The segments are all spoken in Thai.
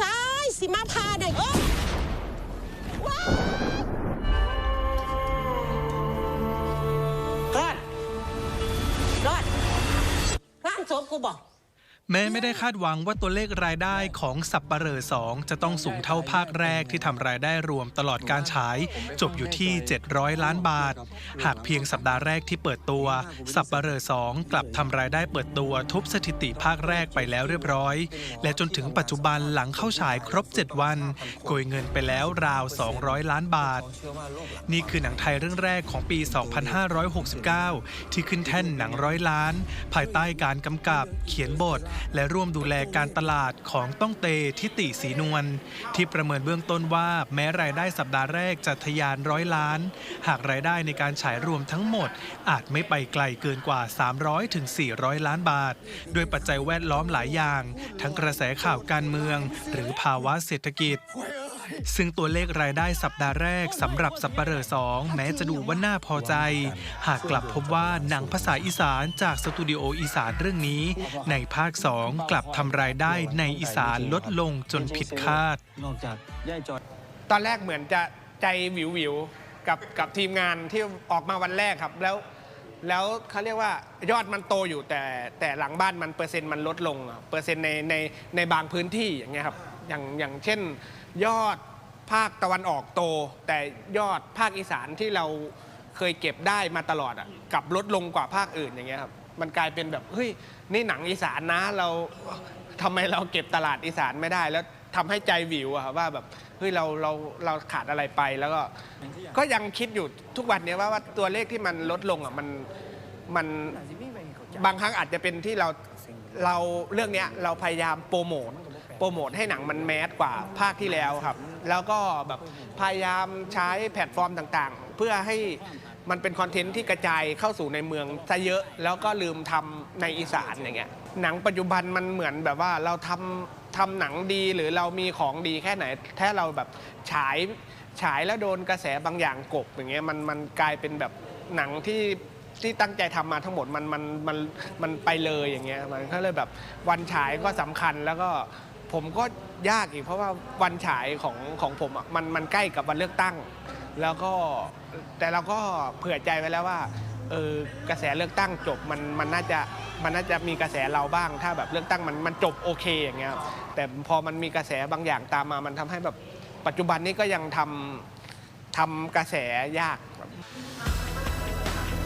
สายสิมาพาได้โอ้ว้าวรอดรอดงานศพกูบอก แม้ไม่ได้คาดหวังว่าตัวเลขรายได้ของสับปะเหร่อสองจะต้องสูงเท่าภาคแรกที่ทำรายได้รวมตลอดการฉาย จบอยู่ที่ 700 ล้านบาท หากเพียงสัปดาห์แรกที่เปิดตัว สับปะเหร่อสองกลับทำรายได้เปิดตัวทุบสถิติภาคแรกไปแล้วเรียบร้อย และจนถึงปัจจุบันหลังเข้าฉายครบ 7 วันโกยเงินไปแล้วราว 200 ล้านบาท นี่คือหนังไทยเรื่องแรกของปี 2569 ที่ขึ้นแท่นหนังร้อยล้าน ภายใต้การกำกับเขียนบทและร่วมดูแลการตลาดของต้องเตทิติสีนวลที่ประเมินเบื้องต้นว่าแม้รายได้สัปดาห์แรกจะทะยานร้อยล้าน หากรายได้ในการฉายรวมทั้งหมด อาจไม่ไปไกลเกินกว่า 300ถึง400 ล้านบาท ด้วยปัจจัยแวดล้อมหลายอย่าง ทั้งกระแสข่าวการเมือง หรือภาวะเศรษฐกิจ ซึ่งตัวเลขรายได้สัปดาห์แรกสำหรับสัปะเหร่อสองแม้จะดูว่าน่าพอใจ หากกลับพบว่าหนังภาษาอีสานจากสตูดิโออีสานเรื่องนี้ ในภาค 2 กลับทำรายได้ในอีสานลดลงจนผิดคาด ตอนแรกเหมือนจะใจวิววิวๆกับกับทีมงานที่ออกมาวันแรกครับ แล้วแล้วเขาเรียกว่ายอดมันโตอยู่แต่แต่หลังบ้านมันเปอร์เซ็นต์มันลดลงอะเปอร์เซ็นต์ในในในบางพื้นที่อย่างเงี้ยครับ อย่างอย่างเช่น ยอดภาคตะวันออกโต แต่ยอดภาคอีสานที่เราเคยเก็บได้มาตลอดอะกลับลดลงกว่าภาคอื่นอย่างเงี้ยครับมันกลายเป็นแบบเฮ้ยนี่หนังอีสานนะเราทำไมเราเก็บตลาดอีสานไม่ได้ แล้วทำให้ใจวิวอะครับว่าแบบเฮ้ยเราเราเราขาดอะไรไปแล้วก็ ก็ยังคิดอยู่ทุกวันเนี้ยว่าว่าตัวเลขที่มันลดลงอะมันมันบางครั้งอาจจะเป็นที่เราเราเรื่องเนี้ยเราพยายามโปรโมท ปรโมทให้หนังมันแมสกว่าภาคที่แล้วครับ แล้วก็แบบพยายามใช้แพลตฟอร์มต่างๆ เพื่อให้มันเป็นคอนเทนต์ที่กระจายเข้าสู่ในเมืองซะเยอะ แล้วก็ลืมทำในอีสานอย่างเงี้ยหนังปัจจุบันมันเหมือนแบบว่าเราทำทำหนังดีหรือเรามีของดีแค่ไหนถ้าเราแบบฉายฉายแล้วโดนกระแสบางอย่างกบอย่างเงี้ยมันมันกลายเป็นแบบหนังที่ที่ตั้งใจทำมาทั้งหมดมันมันมันมันไปเลยอย่างเงี้ยมันก็เลยแบบวันฉายก็สำคัญแล้วก็ ผมก็ยากอีกเพราะว่าวันฉายของของผมอะมันมันใกล้กับวันเลือกตั้ง แล้วก็แต่เราก็เผื่อใจไว้แล้วว่าเออกระแสเลือกตั้งจบมันมันน่าจะมันน่าจะมีกระแสเราบ้าง ถ้าแบบเลือกตั้งมันมันจบโอเคอย่างเงี้ยครับแต่พอมันมีกระแสบางอย่างตามมา มันทำให้แบบปัจจุบันนี้ก็ยังทำทำกระแสยากครับ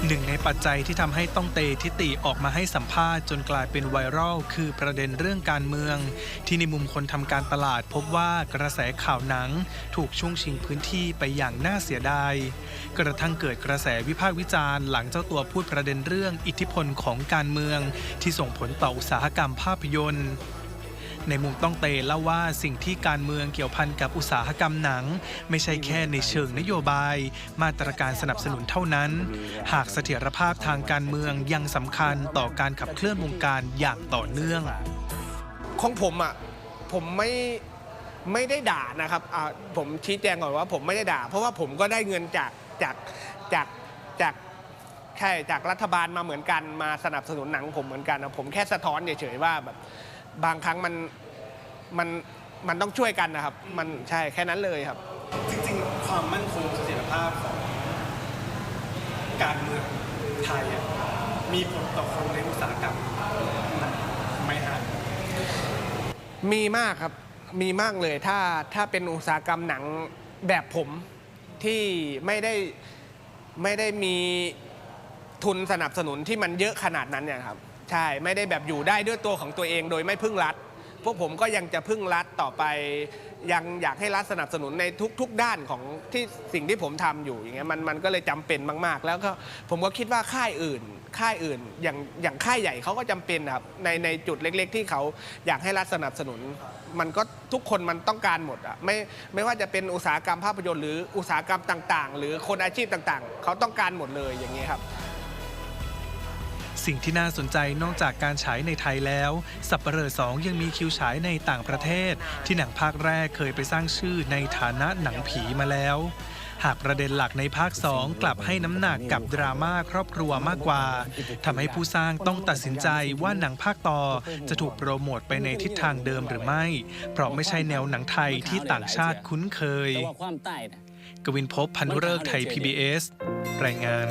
หนึ่งในปัจจัยที่ทำให้ต้องเตทิติออกมาให้สัมภาษณ์จนกลายเป็นไวรัลคือประเด็นเรื่องการเมือง ที่ในมุมคนทำการตลาดพบว่ากระแสข่าวหนัง ถูกช่วงชิงพื้นที่ไปอย่างน่าเสียดาย กระทั่งเกิดกระแสวิพากษ์วิจารณ์หลังเจ้าตัวพูดประเด็นเรื่องอิทธิพลของการเมือง ที่ส่งผลต่ออุตสาหกรรมภาพยนตร์ ในมุมต้องเตเล่าว่าสิ่งที่การเมืองเกี่ยวพันกับอุตสาหกรรมหนัง ไม่ใช่แค่ในเชิงนโยบาย มาตรการสนับสนุนเท่านั้น หากเสถียรภาพทางการเมืองยังสำคัญต่อการขับเคลื่อนวงการอย่างต่อเนื่อง ของผมอะผมไม่ไม่ได้ด่านะครับอ่าผมชี้แจงก่อนว่าผมไม่ได้ด่า เพราะว่าผมก็ได้เงินจากจากจากจากใช่จากรัฐบาลมาเหมือนกันมาสนับสนุนหนังผมเหมือนกันนะผมแค่สะท้อนเฉยๆว่าแบบ บางครั้งมันมันมันต้องช่วยกันนะครับ มันใช่แค่นั้นเลยครับ จริงๆ ความมั่นคงเสถียรภาพของการเมืองไทยมีผลต่อคนในอุตสาหกรรมไหมฮะมีมากครับมีมากเลยถ้าถ้าเป็นอุตสาหกรรมหนังแบบผมที่ไม่ได้ไม่ได้มีทุนสนับสนุนที่มันเยอะขนาดนั้นเนี่ยครับ ใช่ไม่ได้แบบอยู่ได้ด้วยตัวของตัวเองโดยไม่พึ่งรัฐ พวกผมก็ยังจะพึ่งรัฐต่อไป ยังอยากให้รัฐสนับสนุนในทุก ๆ ด้านของที่สิ่งที่ผมทำอยู่อย่างเงี้ยมันมันก็เลยจำเป็นมากๆ แล้วก็ผมก็คิดว่าค่ายอื่น ค่ายอื่น อย่างอย่างค่ายใหญ่เขาก็จำเป็นครับในในจุดเล็ก ๆ ที่เขาอยากให้รัฐสนับสนุน มันก็ทุกคนมันต้องการหมดอะไม่ไม่ว่าจะเป็นอุตสาหกรรมภาพยนตร์หรืออุตสาหกรรมต่าง ๆ หรือคนอาชีพต่างๆ เขาต้องการหมดเลยอย่างเงี้ยครับ สิ่งที่น่าสนใจนอกจากการฉายในไทยแล้ว สัปเหร่อสองยังมีคิวฉายในต่างประเทศ ที่หนังภาคแรกเคยไปสร้างชื่อในฐานะหนังผีมาแล้ว หากประเด็นหลักในภาค 2 กลับให้น้ำหนักกับดราม่าครอบครัวมากกว่าทำให้ผู้สร้างต้องตัดสินใจว่าหนังภาคต่อจะถูกโปรโมทไปในทิศทางเดิมหรือไม่ เพราะไม่ใช่แนวหนังไทยที่ต่างชาติคุ้นเคยแต่ว่าความใต้นะกวินพบพันธุเริกไทย PBS รายงาน